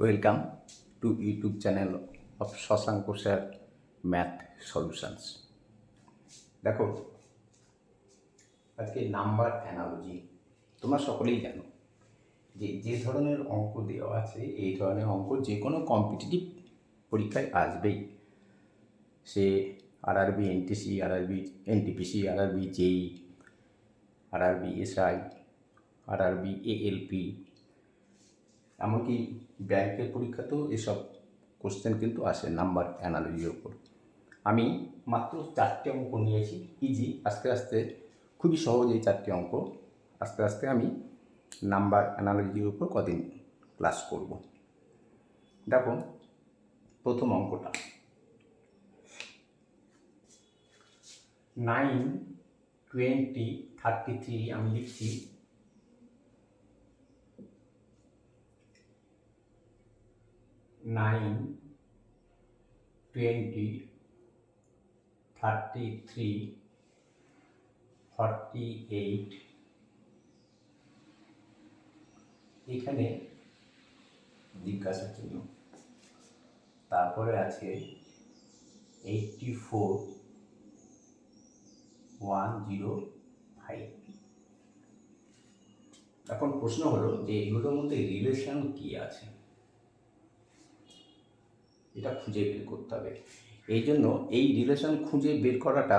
Welcome to YouTube channel of Shashank sir math solutions দেখো, আজকে number analogy তোমরা সকলেই জানো যে যে ধরনের অঙ্ক দেওয়া আছে, এই ধরনের অঙ্ক যে কোনো কম্পিটিটিভ পরীক্ষায় আসবেই। সে আর RRB NTC RRB NTPC RRB JE RRB SI RRB ALP এমনকি ব্যাংকের পরীক্ষাতেও এসব কোশ্চেন কিন্তু আসে নাম্বার অ্যানালজির ওপর আমি মাত্র চারটে অঙ্ক নিয়েছি ইজি আস্তে আস্তে, খুবই সহজ এই চারটে অঙ্ক। আস্তে আস্তে আমি নাম্বার অ্যানালজির উপর কদিন ক্লাস করব। দেখো, প্রথম অঙ্কটা। নাইন টোয়েন্টি থার্টি থ্রি আমি লিখছি nine twenty thirty three forty eight এখানে জিজ্ঞাসা চিহ্ন তারপরে আছে eighty four one zero five এখন প্রশ্ন হলো যে এগুলোর মধ্যে রিলেশন কি আছে? এটা খুঁজে বের করতে হবে। এই জন্য এই রিলেশন খুঁজে বের করাটা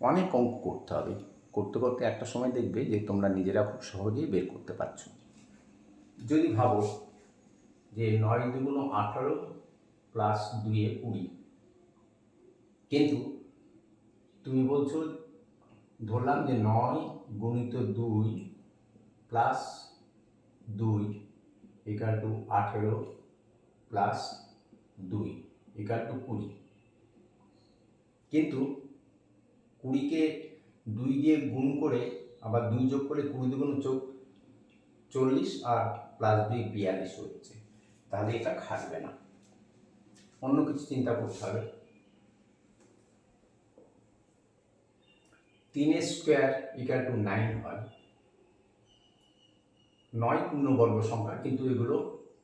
অনেক অঙ্ক করতে হবে। করতে করতে একটা সময় দেখবে যে তোমরা নিজেরা খুব সহজেই বের করতে পারছ। যদি ভাবো যে নয় দুগুণ আঠারো প্লাস দুইয়ে কুড়ি, কিন্তু তুমি বলছো ধরলাম যে নয় গুণিত দুই প্লাস দুই ইকাল টু আঠেরো প্লাস দুই ইকাল টু কুড়ি। কিন্তু কুড়িকে দুই দিয়ে গুণ করে আবার দুই যোগ করে কুড়ি দুগুণ চোখ চল্লিশ আর প্লাস দুই বিয়াল্লিশ হচ্ছে। তাহলে এটা খাটবে না। অন্য কিছু চিন্তা করতে হবে। তিনের স্কোয়ার ইকাল টু নাইন হয়। নয় পূর্ণবর্গ সংখ্যা, কিন্তু এগুলো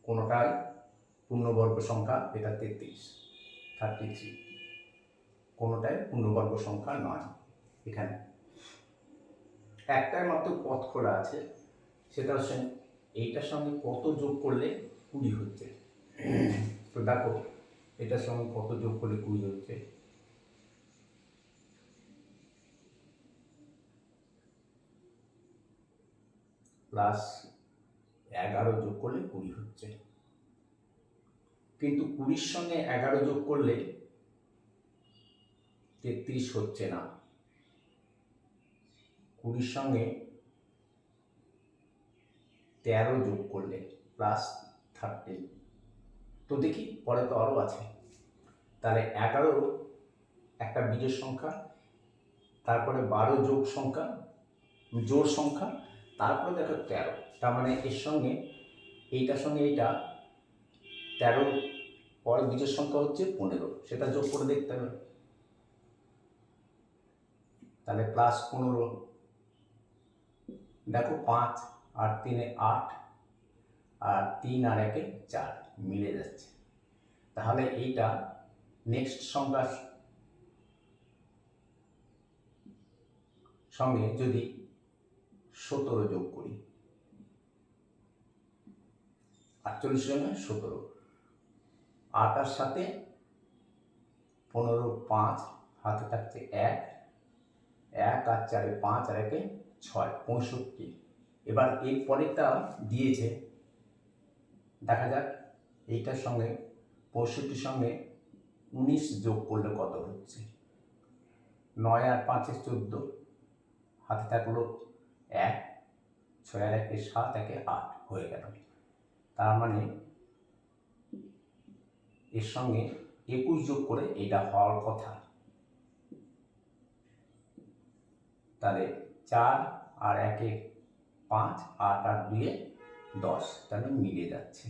কোনোটাই পূর্ণবর্গ সংখ্যা, এটা তেত্রিশ থার্টি থ্রি কোনোটাই পূর্ণবর্গ সংখ্যা নয় এখানে। একটাই মাত্র পথ খোলা আছে, সেটা হচ্ছে এইটার সঙ্গে কত যোগ করলে কুড়ি হচ্ছে? তো দেখো, এটার সঙ্গে কত যোগ করলে কুড়ি হচ্ছে? প্লাস এগারো যোগ করলে কুড়ি হচ্ছে। কিন্তু কুড়ির সঙ্গে এগারো যোগ করলে তেত্রিশ হচ্ছে না। কুড়ির সঙ্গে তেরো যোগ করলে প্লাস থার্টিন তো দেখি, পরে তো আরও আছে। তাহলে এগারো একটা বীজের সংখ্যা, তারপরে বারো যোগ সংখ্যা জোর সংখ্যা, তারপরে দেখো তেরো। তার মানে এর সঙ্গে, এইটার সঙ্গে এইটা তেরো পরের বীজের সংখ্যা হচ্ছে পনেরো। সেটা যোগ করে দেখতে হবে। তাহলে প্লাস পনেরো। দেখো পাঁচ আর তিনে আট আর তিন আর একে চার মিলে যাচ্ছে। তাহলে এইটা নেক্সট সংখ্যার সঙ্গে যদি সতেরো যোগ করি আটচল্লিশ সঙ্গে সতেরো। আটার সাথে পনেরো পাঁচ, হাতে থাকছে এক এক আর চারে পাঁচ আর একে ছয়, পঁয়ষট্টি। এবার এর পরেরটা দিয়েছে। দেখা যাক, এইটার সঙ্গে পঁয়ষট্টির সঙ্গে উনিশ যোগ করলে কত হচ্ছে? নয় আর পাঁচে চোদ্দ, হাতে থাকল এক, ছয় আর একে সাত, একে আট হয়ে গেল। তার মানে এর সঙ্গে একুশ যোগ করে এটা হওয়ার কথা। তাহলে চার আর একে পাঁচ, আট আর দুয়ে দশ, তাহলে মিলে যাচ্ছে।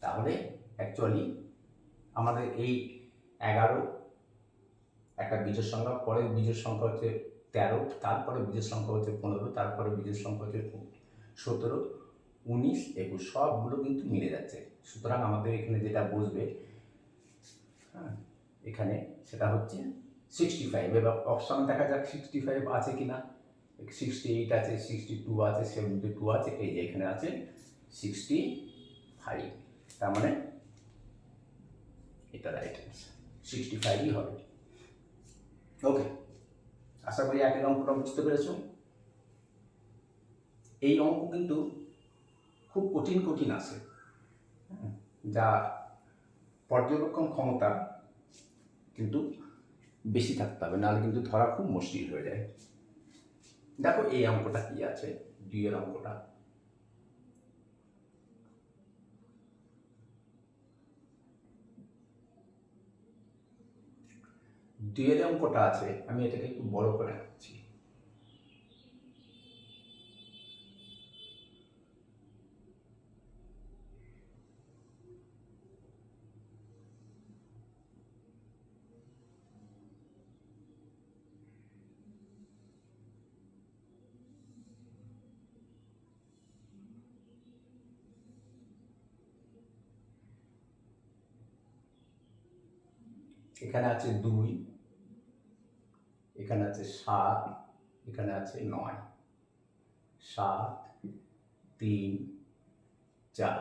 তাহলে অ্যাকচুয়ালি আমাদের এই এগারো, একটা বীজের সংখ্যা, পরের বীজের সংখ্যা হচ্ছে তেরো, তারপরে বীজের সংখ্যা হচ্ছে পনেরো, তারপরে বীজের সংখ্যা হচ্ছে সতেরো, উনিশ, একুশ, সবগুলো কিন্তু মিলে যাচ্ছে। সুতরাং আমাদের এখানে যেটা বসবে হ্যাঁ এখানে সেটা হচ্ছে সিক্সটি ফাইভ এবার অপশন দেখা যাক সিক্সটি ফাইভ আছে কি না সিক্সটি এইট আছে সিক্সটি টু আছে সেভেন্টি টু আছে এই যে এখানে আছে সিক্সটি ফাইভ তার মানে এটা রাইট সিক্সটি ফাইভই হবে। ওকে আশা করি একের অঙ্কটা বুঝতে পেরেছ। এই অঙ্ক কিন্তু খুব কঠিন কঠিন আছে। হ্যাঁ, যা পর্যবেক্ষণ ক্ষমতা কিন্তু বেশি থাকতে হবে, নাহলে কিন্তু ধরা খুব মুশকিল হয়ে যায়। দেখো এই অঙ্কটা কি আছে, দুইয়ের অঙ্কটা। দুইয়ের অঙ্কটা আছে, আমি এটাকে একটু বড় করে রাখছি এখানে আছে দুই, এখানে আছে সাত, এখানে আছে নয়। সাত, তিন, চার।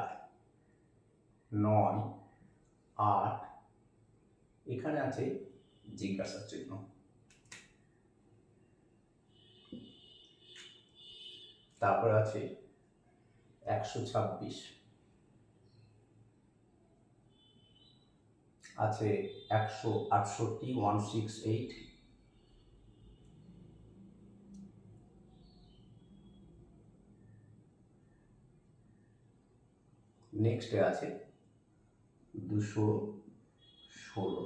নয়, আট। এখানে আছে জিজ্ঞাসার চিহ্ন। তারপর আছে একশো ছাব্বিশ। আছে একশো আটষট্টি ওয়ান সিক্স এইট নেক্সটে আছে দুশো ষোলো।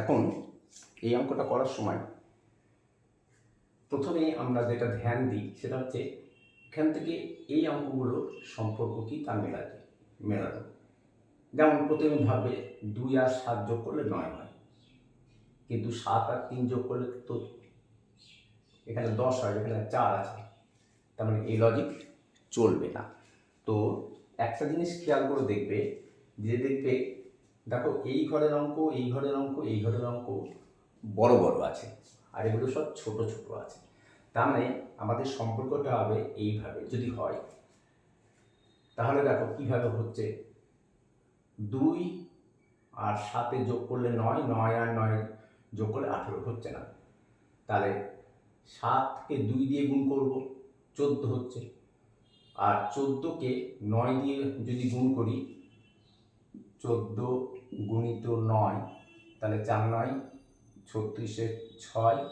এখন এই অঙ্কটা করার সময় প্রথমে আমরা যেটা ধ্যান দিই সেটা হচ্ছে এখান থেকে এই অঙ্কগুলোর সম্পর্ক কি তা মেলাতে, মেলানো। যেমন প্রথমে ভাবে দুই আর সাত যোগ করলে নয় হয়। কিন্তু সাত আর তিন যোগ করলে তো এখানে দশ হয়, এখানে চার আছে। তার মানে এই লজিক চলবে না। তো একটা জিনিস খেয়াল করে দেখবে, যে দেখবে, দেখো এই ঘরের অঙ্ক, এই ঘরের অঙ্ক, এই ঘরের অঙ্ক বড় বড় আছে আর এগুলো সব ছোট ছোট আছে। তার মানে আমাদের সম্পর্কটা হবে এইভাবে। যদি হয়, তাহলে দেখো কীভাবে হচ্ছে? দুই আর সাতে যোগ করলে নয় নয় আর নয় যোগ করলে আঠেরো হচ্ছে না। তাহলে সাতকে দুই দিয়ে গুণ করব, চোদ্দ হচ্ছে। আর চোদ্দোকে নয় দিয়ে যদি গুণ করি, চোদ্দ গুণিত নয়, তাহলে চার নয়, ছত্রিশে ছয়,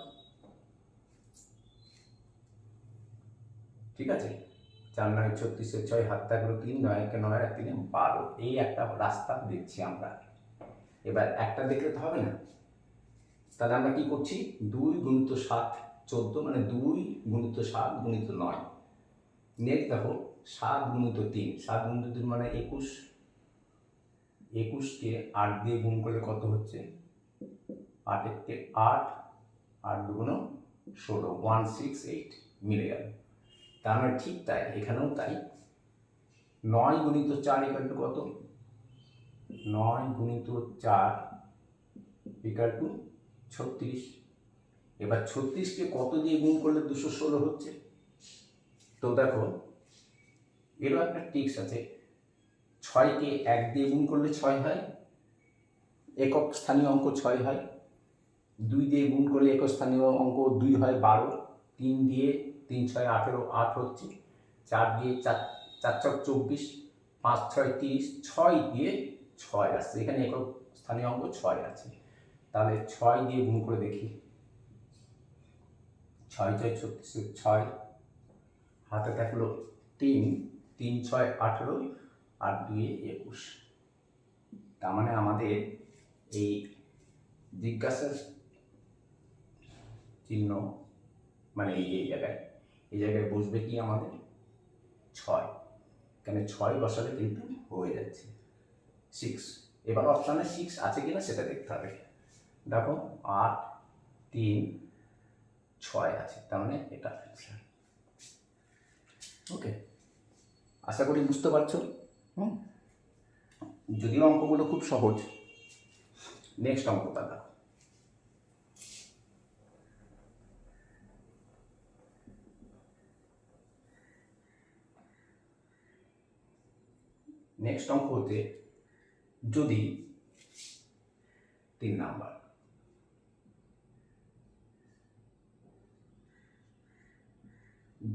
ঠিক আছে? চার নয় ছত্রিশে ছয় হাত থাকল তিন, নয় একে নয় আর তিনে বারো। এই একটা রাস্তা দেখছি আমরা। এবার একটা দেখলে তো হবে না। তাহলে আমরা কি করছি? দুই গুণিত সাত চোদ্দ মানে দুই গুণিত সাত গুণিত নয়। নেক্সট দেখো, সাত গুণিত তিন। সাত গুণিত তিন মানে একুশ। একুশকে আট দিয়ে গুণ করলে কত হচ্ছে? আট এককে আট আট দুগুণ ষোলো। ওয়ান সিক্স এইট মিলে গেল। তার মানে ঠিক তাই, এখানেও তাই। নয় গুণিত চার ইকাল টু কত? নয় গুণিত চার ইকাল টু ছত্রিশ। এবার ছত্রিশকে কত দিয়ে গুণ করলে দুশো ষোলো হচ্ছে? তো দেখো, এরও একটা টিক্স আছে। ছয়কে এক দিয়ে গুণ করলে ছয় হয়, একক স্থানীয় অঙ্ক ছয় হয়। দুই দিয়ে গুণ করলে একক স্থানীয় অঙ্ক দুই হয় বারো, তিন দিয়ে তিন ছয় আঠেরো, আট হচ্ছে, চার দিয়ে চার চার ছক চব্বিশ, পাঁচ ছয় তিরিশ, ছয় দিয়ে ছয় আসছে। এখানে একক স্থানীয় অঙ্ক ছয় আছে। তাহলে ছয় দিয়ে গুণ করে দেখি। ছয় ছয় ছত্রিশ ছয়, হাতে থাকল তিন তিন ছয় আঠেরো, আর দুয়ে একুশ। তার মানে আমাদের এই জিজ্ঞাসার চিহ্ন মানে এই জায়গায় এই জায়গায় বসবে কি আমাদের? ছয়। এখানে ছয় বসালে কিন্তু হয়ে যাচ্ছে। সিক্স এবার অপশানে সিক্স আছে কিনা সেটা দেখতে হবে। দেখো, আট, তিন, ছয় আছে। তার মানে এটা answer। ওকে আশা করি বুঝতে পারছ? হুম? যদিও অঙ্কগুলো খুব সহজ। নেক্সট অঙ্কটা দেখো। নেক্সট অঙ্ক হতে যদি তিন নাম্বার।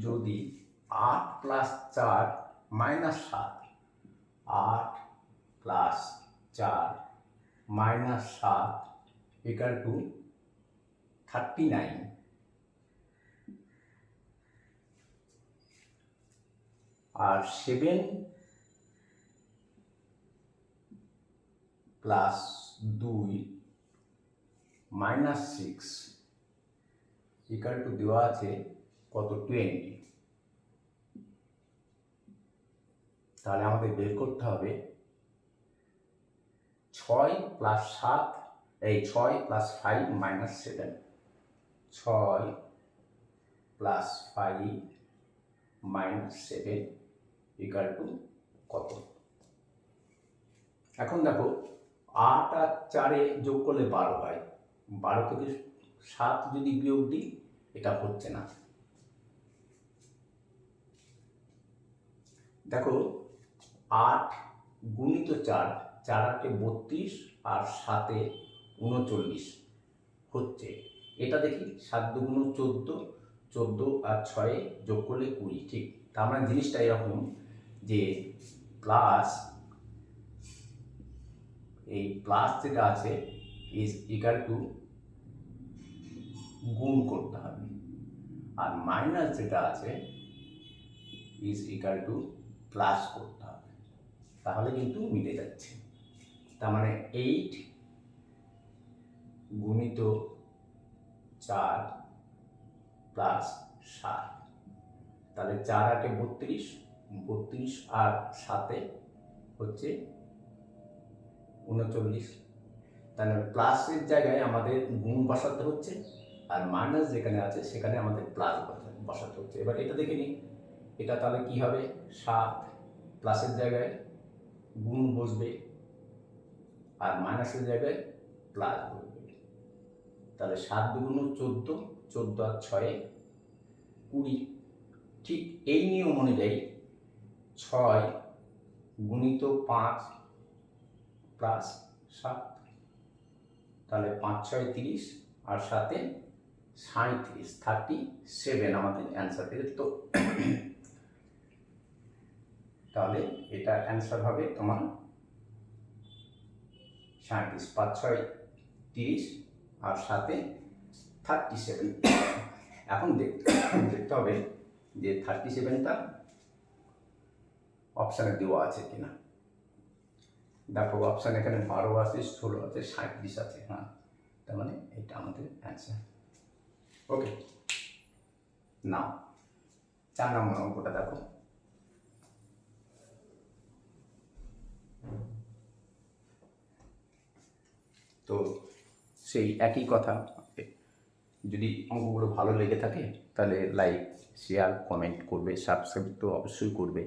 যদি আট প্লাস চার মাইনাস সাত, আট প্লাস চার মাইনাস সাত ইকাল টু থার্টি নাইন আর সেভেন প্লাস দুই মাইনাস সিক্স ইকাল টু দেওয়া আছে কত? টোয়েন্টি তাহলে আমাদের বের করতে হবে ছয় প্লাস সাত, এই ছয় প্লাস ফাইভ মাইনাস সেভেন ছয় plus five minus seven equal to কত? এখন দেখো আট আর চারে যোগ করলে বারো হয়। বারো থেকে সাত যদি বিয়োগ দিই, এটা হচ্ছে না। দেখো, আট গুণিত চার চার আটে বত্রিশ আর সাতে উনচল্লিশ হচ্ছে। এটা দেখি, সাত দুগুণ চোদ্দ চোদ্দ আর ছয়ে যোগ করলে কুড়ি, ঠিক। তা আমরা জিনিসটা এরকম যে প্লাস এই প্লাস যেটা আছে ইজ ইকাল টু গুণ করতে হবে। আর মাইনাস যেটা আছে ইজ ইকাল টু প্লাস করতে হবে। তাহলে কিন্তু মিলে যাচ্ছে। তার মানে এইট গুণিত চার প্লাস সাত। তাহলে চার আটে বত্রিশ বত্রিশ আর সাতে হচ্ছে উনচল্লিশ তাহলে প্লাসের জায়গায় আমাদের গুণ বসাতে হচ্ছে আর মাইনাস যেখানে আছে সেখানে আমাদের প্লাস বসাতে হচ্ছে। এবার এটা দেখে নিই। এটা তাহলে কি হবে? সাত। প্লাসের জায়গায় গুণ বসবে আর মাইনাসের জায়গায় প্লাস বসবে। তাহলে সাত দুগুণ চোদ্দ চোদ্দ আর ছয়ে কুড়ি। ঠিক এই নিয়ম অনুযায়ী ছয় গুণিত পাঁচ প্লাস সাত। তাহলে পাঁচ, ছয়, তিরিশ আর সাথে সাঁত্রিশ থার্টি সেভেন আমাদের অ্যান্সার পেয়ে তো। তাহলে এটা অ্যান্সার হবে তোমার সাঁত্রিশ পাঁচ, ছয়, তিরিশ আর সাথে থার্টি সেভেন। এখন দেখতে দেখতে হবে যে থার্টি সেভেনটা অপশানে দেওয়া আছে কিনা। দেখো অপশান এখানে বারো আছে, ষোলো আছে সাঁত্রিশ আছে হ্যাঁ। তার মানে এটা আমাদের অ্যান্সার ওকে নাও চার নম্বর অঙ্কটা দেখো। তো সেই একই কথা, যদি অঙ্কগুলো ভালো লেগে থাকে, তাহলে লাইক শেয়ার কমেন্ট করবে সাবস্ক্রাইব তো অবশ্যই করবে।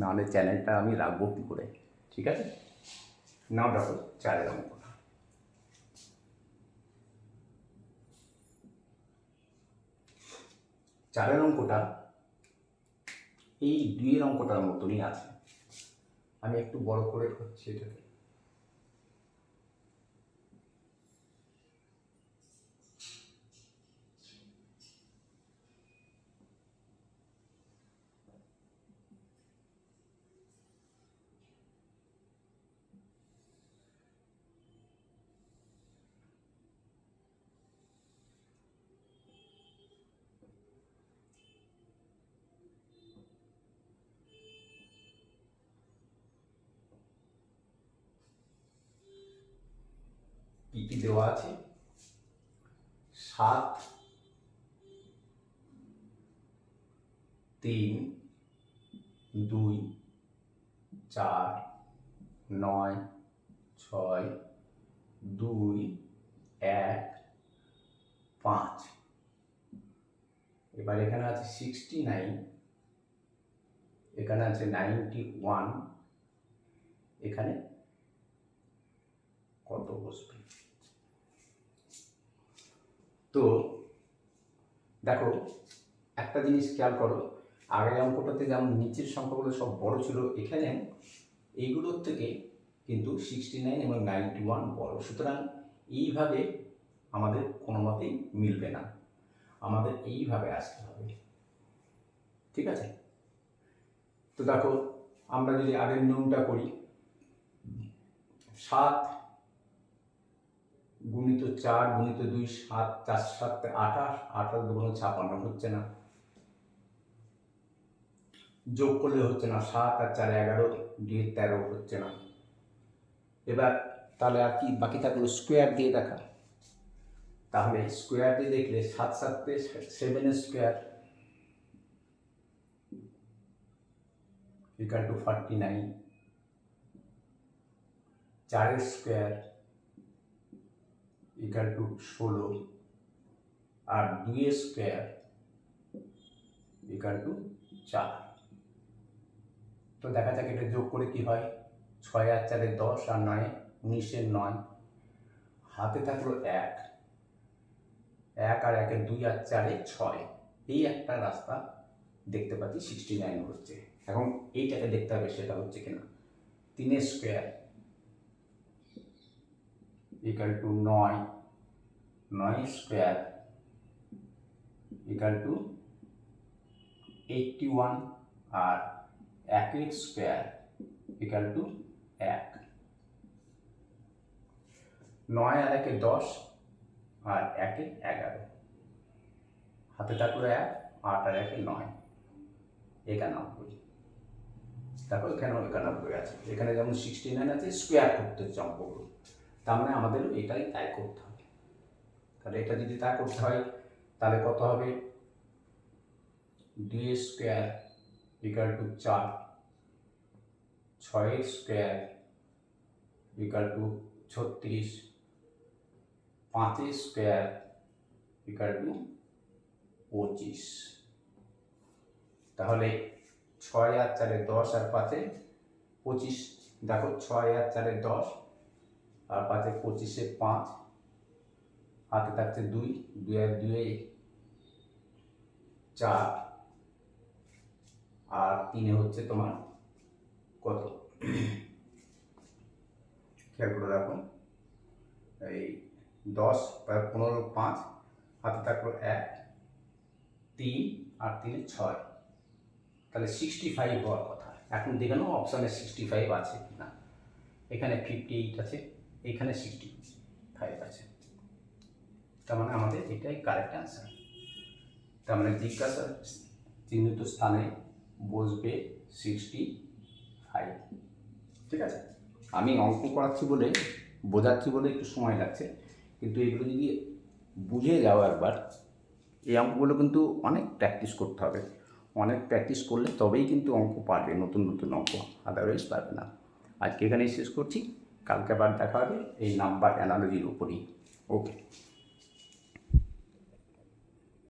নাহলে চ্যানেলটা আমি রাখব কী করে? ঠিক আছে? নাও দেখো চারের অঙ্কটা চারের অঙ্কটা এই দুইয়ের অঙ্কটার মতনই আছে। আমি একটু বড় করে হচ্ছে এটাকে। কি কি দেওয়া আছে? সাত, তিন, দুই, চার, নয়, ছয়, দুই, এক, পাঁচ। এবার এখানে আছে সিক্সটি নাইন এখানে আছে নাইনটি ওয়ান এখানে কত বসবে? তো দেখো, একটা জিনিস খেয়াল করো আগের অঙ্কটাতে যেমন নিচের সংখ্যাগুলো সব বড় ছিল, এখানে এইগুলোর থেকে কিন্তু সিক্সটি নাইন এবং নাইনটি ওয়ান বড়। সুতরাং এইভাবে আমাদের কোনো মতেই মিলবে না। আমাদের এইভাবে আসতে হবে। ঠিক আছে? তো দেখো, আমরা যদি আগের নিয়মটা করি, সাত গুণিত চার, গুণিত দুই, সাত, চার, সাত, আঠাশ আঠাশ দুগুণ ছাপান্ন হচ্ছে না। যোগ করলে হচ্ছে না সাত আর চার এগারো, দিয়ে তেরো হচ্ছে না। এবার তাহলে আর কি বাকি থাকল? স্কোয়ার দিয়ে দেখা। তাহলে স্কোয়ার দিয়ে দেখলে সাত সাতে seven square equal to forty nine চারের স্কোয়ার ইকাল টু ষোলো আর দুইয়ের স্কোয়ার ইকাল টু চার। তো দেখা যাক এটা যোগ করে কি হয়। ছয় আর চারে দশ আর নয়, উনিশের নয়। হাতে থাকল এক। এক আর একের দুই আর চারে ছয়। এই একটা রাস্তা দেখতে পাচ্ছি সিক্সটি নাইন হচ্ছে। এখন এইটাকে দেখতে হবে সেটা হচ্ছে কিনা। তিনের স্কোয়ার ইকাল টু নয় নয় square equal to eighty one আর একের স্কোয়ার ইকাল টু এক. নয় আর একে দশ, আর একে এগারো। হাতে থাকল এক, আট আর একে নয়। একানব্বই। দেখো এখানেও একানব্বই আছে। এখানে যেমন সিক্সটি নাইন আছে স্কোয়ার করতে হচ্ছে অঙ্কগুলো। তার মানে আমাদের এটাই তাই করতে হবে। তাহলে এটা যদি তাই করতে হয়, তাহলে কত হবে? দুই স্কোয়ার ইকাল টু চার ছয়ের স্কোয়ার ইকাল টু ছত্রিশ পাঁচের স্কোয়ার ইকাল টু পঁচিশ। তাহলে ছয় আর চারে দশ আর পাঁচে পঁচিশ। দেখো, ছয় আর চারে দশ আর পাঁচে পঁচিশে পাঁচ, হাতে থাকছে দুই দুই আর দুয়ে চার, আর তিনে হচ্ছে তোমার কত? খেয়াল করে রাখো এই দশ পনেরো, পাঁচ, হাতে থাকল এক, তিন, আর তিনে ছয়। তাহলে সিক্সটি ফাইভ হওয়ার কথা। এখন দেখে নাও অপশানে সিক্সটি ফাইভ আছে না এখানে ফিফটি এইট আছে। এখানে সিক্সটি ফাইভ আছে তার মানে আমাদের এটাই কারেক্ট অ্যান্সার তার মানে জিজ্ঞাসা চিহ্নিত স্থানে বসবে সিক্সটি ফাইভ ঠিক আছে? আমি অঙ্ক করাচ্ছি বলে, বোঝাচ্ছি বলে একটু সময় লাগছে। কিন্তু এগুলো যদি বুঝে যাও একবার, এই অঙ্কগুলো কিন্তু অনেক প্র্যাকটিস করতে হবে। অনেক প্র্যাকটিস করলে তবেই কিন্তু অঙ্ক পারবে, নতুন নতুন অঙ্ক। আদারওয়াইজ পারবে না। আজকে এখানেই শেষ করছি। কালকে আবার দেখা হবে। এই নাম্বার অ্যানালজির উপরেই। ওকে